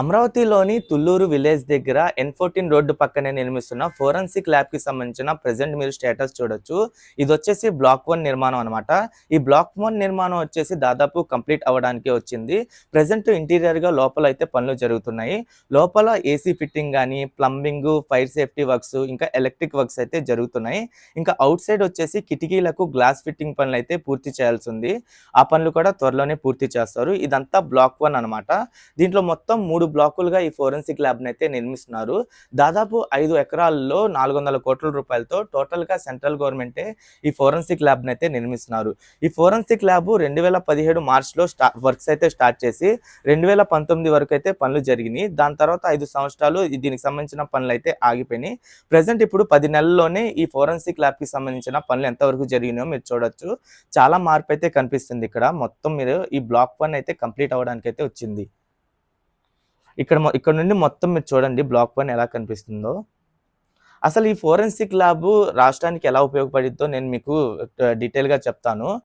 అమరావతిలోని తుల్లూరు విలేజ్ దగ్గర ఎన్ fourteen road పక్కనే నిర్మిస్తున్న ఫోరెన్సిక్ ల్యాబ్కి సంబంధించిన ప్రెసెంట్ మీరు స్టేటస్ చూడొచ్చు. ఇది వచ్చేసి బ్లాక్ వన్ నిర్మాణం అనమాట ఈ బ్లాక్ వన్ నిర్మాణం వచ్చేసి దాదాపు కంప్లీట్ అవ్వడానికి వచ్చింది. ప్రెసెంట్ ఇంటీరియర్గా లోపల అయితే పనులు జరుగుతున్నాయి. లోపల ఏసీ ఫిట్టింగ్ కానీ ప్లంబింగ్ ఫైర్ సేఫ్టీ వర్క్స్ ఇంకా ఎలక్ట్రిక్ వర్క్స్ అయితే జరుగుతున్నాయి. ఇంకా అవుట్ సైడ్ వచ్చేసి కిటికీలకు గ్లాస్ ఫిట్టింగ్ పనులు అయితే పూర్తి చేయాల్సి ఉంది. ఆ పనులు కూడా త్వరలోనే పూర్తి చేస్తారు. ఇదంతా బ్లాక్ వన్ అనమాట దీంట్లో మొత్తం మూడు బ్లాకులుగా ఈ ఫోరెన్సిక్ ల్యాబ్ అయితే నిర్మిస్తున్నారు. దాదాపు ఐదు ఎకరాల్లో నాలుగు వందల కోట్ల రూపాయలతో టోటల్గా సెంట్రల్ గవర్నమెంటే ఈ ఫోరెన్సిక్ ల్యాబ్ని అయితే నిర్మిస్తున్నారు. ఈ ఫోరెన్సిక్ ల్యాబ్ రెండు వేల పదిహేడు మార్చ్లో స్టా వర్క్స్ అయితే స్టార్ట్ చేసి రెండు వేల పంతొమ్మిది వరకు అయితే పనులు జరిగినాయి. దాని తర్వాత ఐదు సంవత్సరాలు దీనికి సంబంధించిన పనులు అయితే ఆగిపోయినాయి. ప్రజెంట్ ఇప్పుడు పది నెలల్లోనే ఈ ఫోరెన్సిక్ ల్యాబ్కి సంబంధించిన పనులు ఎంతవరకు జరిగినాయో మీరు చూడొచ్చు. చాలా మార్పు అయితే కనిపిస్తుంది ఇక్కడ. మొత్తం మీరు ఈ బ్లాక్ వన్ అయితే కంప్లీట్ అవ్వడానికి అయితే వచ్చింది. ఇక్కడ ఇక్కడ నుండి మొత్తం మీరు చూడండి బ్లాక్ పైన ఎలా కనిపిస్తుందో. అసలు ఈ ఫోరెన్సిక్ ల్యాబ్ రాష్ట్రానికి ఎలా ఉపయోగపడిద్దో నేను మీకు డీటెయిల్గా చెప్తాను.